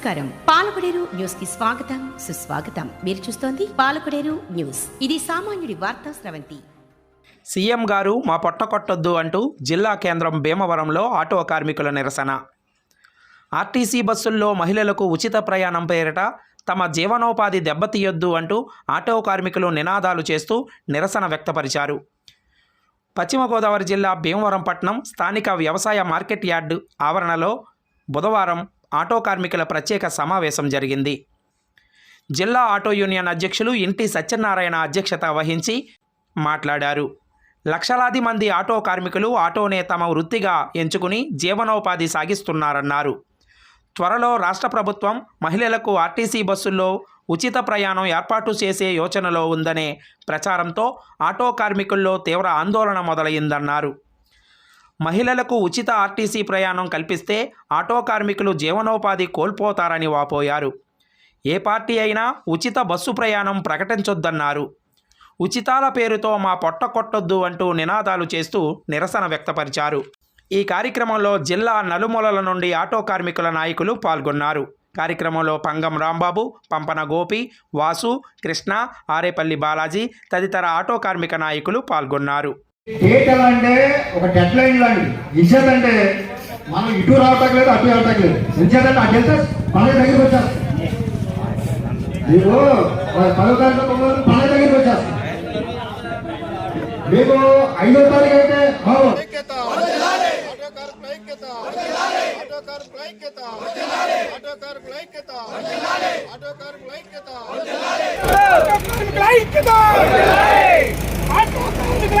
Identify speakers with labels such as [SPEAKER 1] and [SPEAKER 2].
[SPEAKER 1] నమస్కారం. పాలకుడేరు న్యూస్కి స్వాగతం సుస్వాగతం. మీరు చూస్తోంది పాలకుడేరు న్యూస్. ఇది సామాన్యుడి వార్తా స్రవంతి.
[SPEAKER 2] సీఎం గారు మా పొట్ట కొట్టొద్దు అంటూ జిల్లా కేంద్రం భీమవరంలో ఆటో కార్మికుల నిరసన. ఆర్టీసీ బస్సుల్లో మహిళలకు ఉచిత ప్రయాణం పేరిట తమ జీవనోపాధి దెబ్బతీయొద్దు అంటూ ఆటో కార్మికులు నినాదాలు చేస్తూ నిరసన వ్యక్తపరిచారు. పశ్చిమ గోదావరి జిల్లా భీమవరం పట్టణం స్థానిక వ్యవసాయ మార్కెట్ యార్డు ఆవరణలో బుధవారం ఆటో కార్మికుల ప్రత్యేక సమావేశం జరిగింది. జిల్లా ఆటో యూనియన్ అధ్యక్షులు ఇంటి సత్యనారాయణ అధ్యక్షత వహించి మాట్లాడారు. లక్షలాది మంది ఆటో కార్మికులు ఆటోనే తమ వృత్తిగా ఎంచుకుని జీవనోపాధి సాగిస్తున్నారన్నారు. త్వరలో రాష్ట్ర ప్రభుత్వం మహిళలకు ఆర్టీసీ బస్సుల్లో ఉచిత ప్రయాణం ఏర్పాటు చేసే యోచనలో ఉందనే ప్రచారంతో ఆటో కార్మికుల్లో తీవ్ర ఆందోళన మొదలైందన్నారు. మహిళలకు ఉచిత ఆర్టీసీ ప్రయాణం కల్పిస్తే ఆటో కార్మికులు జీవనోపాధి కోల్పోతారని వాపోయారు. ఏ పార్టీ అయినా ఉచిత బస్సు ప్రయాణం ప్రకటించొద్దన్నారు. ఉచితాల పేరుతో మా పొట్ట కొట్టొద్దు అంటూ నినాదాలు చేస్తూ నిరసన వ్యక్తపరిచారు. ఈ కార్యక్రమంలో జిల్లా నలుమూలల నుండి ఆటో కార్మికుల నాయకులు పాల్గొన్నారు. కార్యక్రమంలో పంగం రాంబాబు పంపన గోపి వాసు కృష్ణ ఆరేపల్లి బాలాజీ తదితర ఆటో కార్మిక నాయకులు పాల్గొన్నారు.
[SPEAKER 3] డేట్ అంటే ఒక డెడ్ లైన్ లాంటి ఇజ్జత్ అంటే మనం ఇటు రావటం లేదు అటు రావటం లేదు. ఇజ్జత్ అంటే అటు వెళ్తే పనుల దగ్గరికి వచ్చేస్తాం. మీకు పదో తారీఖు తొమ్మిది పనుల దగ్గరికి వచ్చేస్తాం. మీకు ఐదో తారీఖు అయితే బాబు
[SPEAKER 4] ఐక్యత ఆటో ఐక్యత ఆటో కార్మికుల ఐక్యత ఆటో కార్మికుల ఐక్యత ఆటో కార్మికుల ఐక్యత
[SPEAKER 5] కార్మికుల ఐక్యత ఆటో కార్మికుల